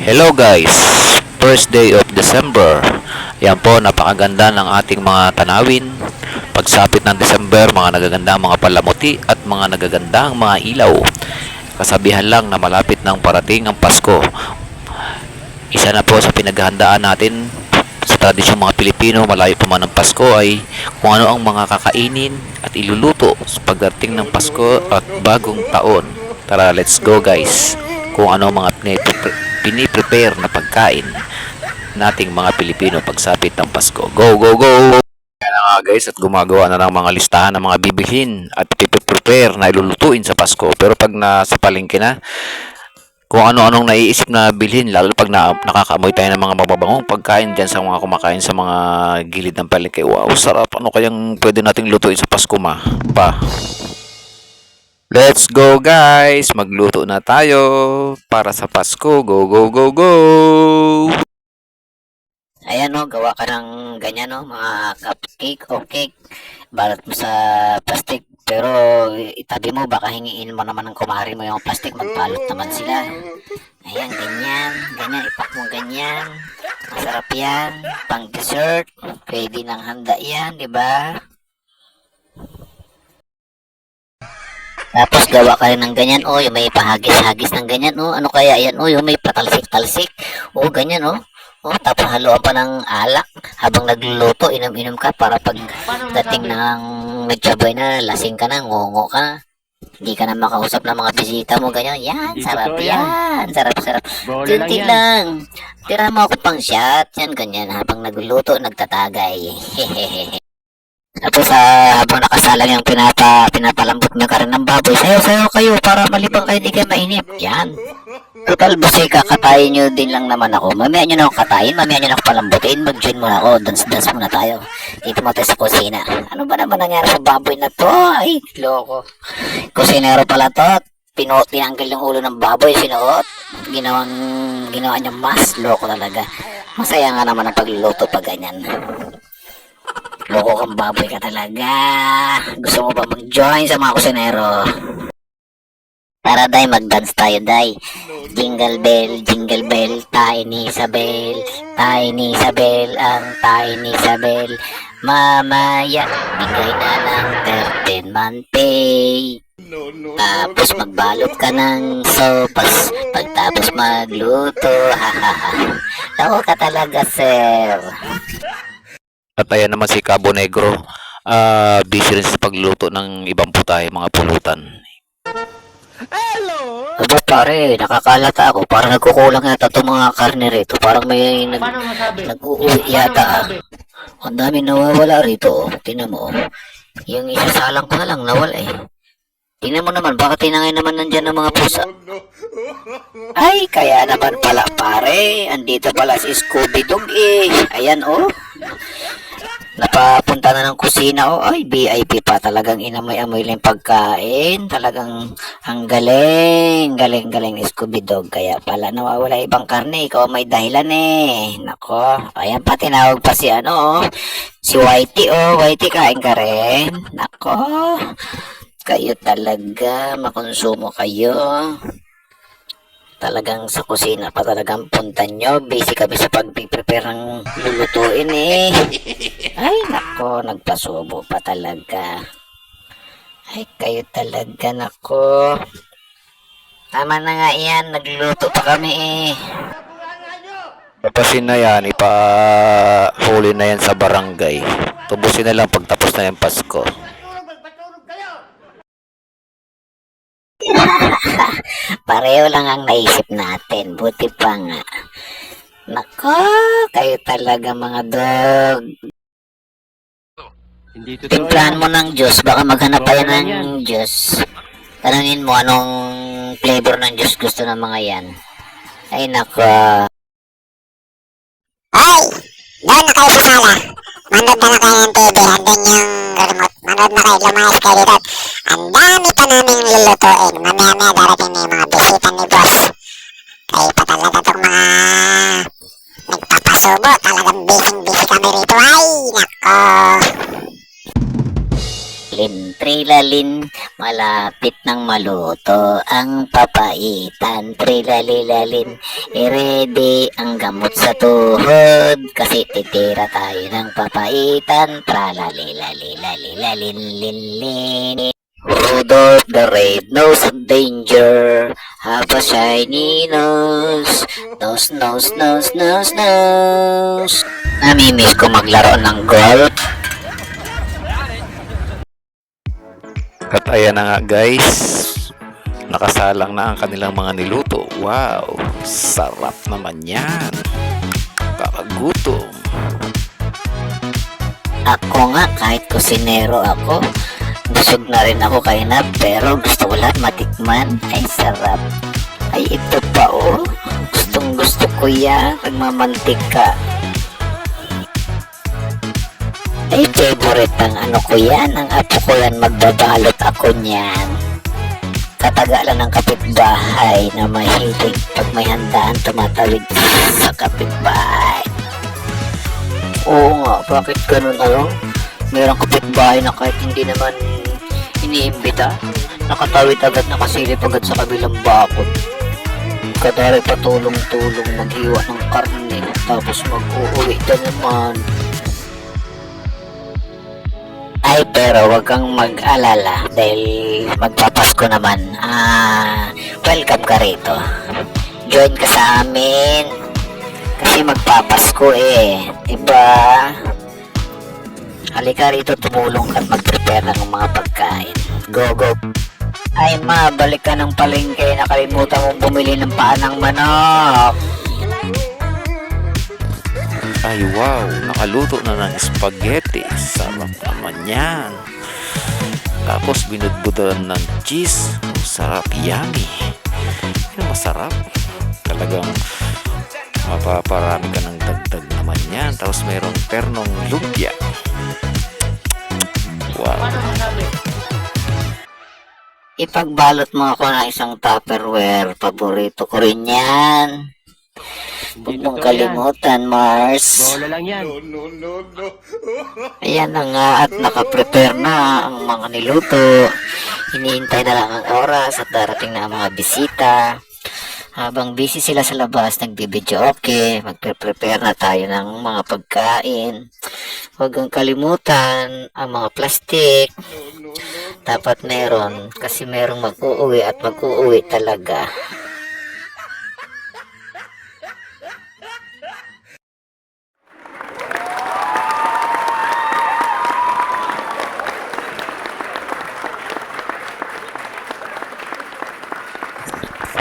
Hello guys! First day of December. Yan po, napakaganda ng ating mga tanawin. Pagsapit ng December, mga nagagandang mga palamuti at mga nagagandang mga ilaw. Kasabihan lang na malapit ng parating ang Pasko. Isa na po sa pinaghahandaan natin sa tradisyong mga Pilipino, malayo pa man ang Pasko ay kung ano ang mga kakainin at iluluto sa pagdating ng Pasko at bagong taon. Tara, let's go guys! Kung ano ang mga piniprepare na pagkain nating mga Pilipino pagsapit ng Pasko. Go, go, go! Kaya na nga guys at gumagawa na ng mga listahan ng mga bibilhin at pipiprepare na ilulutuin sa Pasko. Pero pag nasa palengke na, kung ano-anong naiisip na bilhin, lalo pag na, nakakaamoy tayo ng mga mababangong pagkain dyan sa mga kumakain sa mga gilid ng palengke. Wow, sarap. Ano kayang pwede nating lutuin sa Pasko ma? Pa. Let's go guys! Magluto na tayo para sa Pasko. Go, go, go, go! Ayan o, gawa ka ng ganyan o, mga cupcake o cake. Balat mo sa plastic. Pero itabi mo, baka hingiin mo naman ng kumari mo yung plastic. Magbalot naman sila. Ayan, ganyan. Ganyan, ipak mo ganyan. Masarap yan. Pang dessert. Pwede ng handa yan, di ba? Tapos gawa ka rin ng ganyan, oh, yung may pahagis-hagis ng ganyan, oh, ano kaya yan, oh, yung may patalsik-talsik, oh, ganyan, oh. Oh, tapos haluan pa ng alak habang nagluluto, inom-inom ka para pag dating ng nagtsabay na, lasing ka na, ngongo ka na. Hindi ka na makausap ng mga bisita mo, ganyan. Yan, Hindi sarap yan. yan. Sarap, sarap. Kunti lang. Tira mo ako pang shot. Yan, ganyan. Habang nagluluto, nagtatagay. Tapos ah, habang nakasalang yung pinapa, pinapalambot yung karin ng baboy, sayo-sayo kayo para malibang kayo di kayo mainip. Yan. Total basi kakatayin nyo din lang naman ako. Mamaya nyo na ako katayin, mamaya nyo na ako palambutin, mag-join muna ako, dance-dance muna tayo. Dito mo tayo sa kusina. Ano ba naman nangyari sa baboy na to? Ay, loko. Kusinero pala to. Pino, tinanggal yung ulo ng baboy, sinuot. Ginawang, ginawa niya mas. Loko talaga. Masaya nga naman ang pagluluto pag ganyan. Loko kang baboy ka talaga. Gusto mo ba mag-join sa mga kusinero? Tara, Day, mag-dance tayo, Day. Jingle bell, jingle bell, tayo ni Isabel. Tayo ni Isabel, ang tayo ni Isabel. Mamaya, bigay na ng 13 month pay. Tapos magbalot ka ng sopas. Pagtapos magluto, hahaha. Lako ka talaga, sir. At ayan naman si Cabo Negro. Ah, busy rin sa pagluto ng ibang putahe, mga pulutan. Aba pare, nakakalata ako. Parang nagkukulang yata itong mga karne rito. Parang may nag, nag-uuwi yata. Ang dami nawawala rito. Tingnan mo. oh. Yung isasalang ko na lang, nawala eh. Tingnan mo naman, baka tinangay naman nandyan ng mga pusa. Ay, kaya naman pala pare. Andito pala si Scooby Dog eh. Ayan oh. Napapunta na ng kusina oh. Ay, VIP pa. Talagang inamoy-amoy lang pagkain. Talagang ang galing. Galing-galing ni Scooby Dog. Kaya pala nawawala ibang karne. Ikaw may dahilan eh. Nako. Ayan pa, tinawag pa si ano oh. Si Whitey oh. Whitey, kain ka rin. Nako. Kayo talaga. Makonsumo kayo. Talagang sa kusina pa talagang punta nyo. Busy kami sa pag-prepare ng lulutuin eh. Ay, nako, nagpasubo pa talaga. Ay, kayo talaga, nako. Tama na nga yan, nagluluto pa kami eh. Papasin na yan, ipa-huli na yan sa barangay. Tubusin na lang pagtapos na yung Pasko. Pareho lang ang naisip natin. Buti pa nga. Nako, kayo talaga mga dog. Hindi totoo Timplahan mo ng juice, baka maghanap pa yan ng juice. Tanungin mo anong flavor ng juice gusto ng mga yan. Ay nako. Hoy! Doon na kayo sa sala. Manood na lang kayo ng TV. Andun yung remote. Manood na kayo. Lumayas kayo dito. Ang dami pa naming lulutuin. Mamaya-maya darating na yung mga bisita ni boss. Kayo pa talaga itong mga nagpapasubo. Talagang busy-busy kami rito. Ay! Nako! Lin Trilalin, malapit ng maluto ang papaitan. Trilalilalin, iredy ang gamot sa tuhod. Kasi titira tayo ng papaitan. Tralalilalilalilalin. Rudolph the Red-Nose of Danger Have a shiny nose Nose, nose, nose, nose, nose Namimiss ko maglaro ng golf At ayan na nga guys, nakasalang na ang kanilang mga niluto. Wow, sarap naman yan. Kakagutom. Ako nga, kahit kusinero ako, busog na rin ako kay Nab, pero gusto ko lahat matikman. Ay, sarap. Ay, ito pa oh. Gustong gusto ko yan. Nagmamantika. Ay, favorite ang ano ko yan. Ang apo ko yan, magbabalot ako niyan. Katagalan ng kapitbahay na mahilig pag may handaan tumatawid sa kapitbahay. Oo nga, bakit ganun ano? Merong kapitbahay na kahit hindi naman iniimbita, nakatawid agad nakasilip agad sa kabilang bakod. Kadari pa tulong-tulong maghiwa ng karne, tapos mag-uuwi na naman. Ay, pero wag kang mag-alala dahil magpapasko naman. Ah, welcome ka rito. Join ka sa amin. Kasi magpapasko eh. Diba? Halika rito tumulong at mag-prepare ng mga pagkain. Go, go. Ay ma, balik ka ng palengke. Nakalimutan mong bumili ng paa ng manok. Ay wow, nakaluto na ng spaghetti. Sarap naman yan. Tapos binudbudan ng cheese. Sarap, yummy. Yan, masarap. Talagang mapaparami ka ng dagdag naman yan. Tapos mayroong ternong lumpia. Wow. Ipagbalot mo ako ng isang Tupperware. Paborito ko rin yan. Huwag mong kalimutan, Mars. Bola lang yan. Ayan na nga at nakaprepare na ang mga niluto. Hinihintay na lang ang oras at darating na ang mga bisita. Habang busy sila sa labas, nagbibideo okay, magpe-prepare na tayo ng mga pagkain. Huwag kang kalimutan ang mga plastic. Dapat meron kasi merong mag-uuwi at mag-uuwi talaga.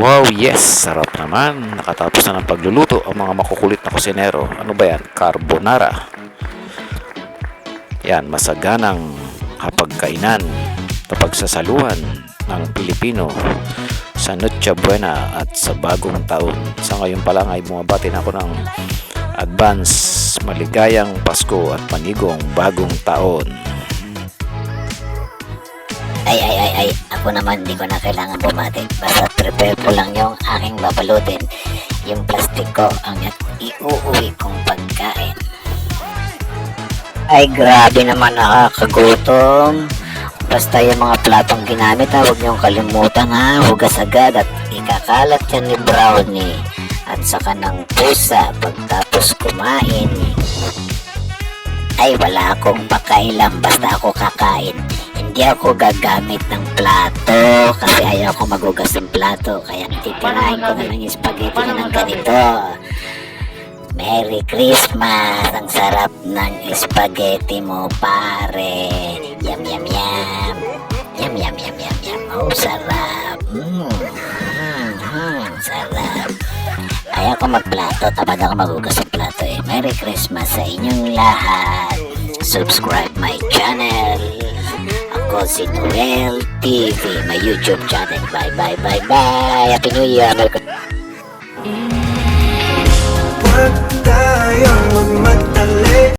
Wow, yes! Sarap naman. Nakatapos na ng pagluluto ang mga makukulit na kusinero. Ano ba yan? Carbonara. Yan, masaganang hapagkainan na pagsasaluhan ng Pilipino sa Noche Buena at sa bagong taon. Sa ngayon pa lang ay bumabati na ako ng advance maligayang Pasko at panigong bagong taon. Ay, ay, ay, ay. Ako naman, di ko na kailangan bumati. Basta prepare ko lang yung aking babalutin. Yung plastic ko ang iuuwi kong pagkain. Ay, grabe naman nakakagutom. Basta yung mga platong ginamit ha, huwag niyong kalimutan ha. Hugas agad at ikakalat yan ni Brownie. At saka ng pusa pagtapos kumain. Ay, wala akong pakailam basta ako kakain. Hindi ako gagamit ng plato kasi ayaw ko magugas ng plato. Kaya titirahin ko na lang yung spaghetti na ng ganito. Merry Christmas! Ang sarap ng spaghetti mo, pare. Yum, yum, yum. Yum, yum, yum, yum, yum. Oh, sarap. Mm. Mm, mm, sarap. Ayaw ko magplato, tamad ako magugas ng plato eh. Merry Christmas sa inyong lahat. Subscribe my channel. Ako si Noel TV, my YouTube channel. Bye, bye, bye, bye. Happy New Year. Christmas. Huwag tayong magmadali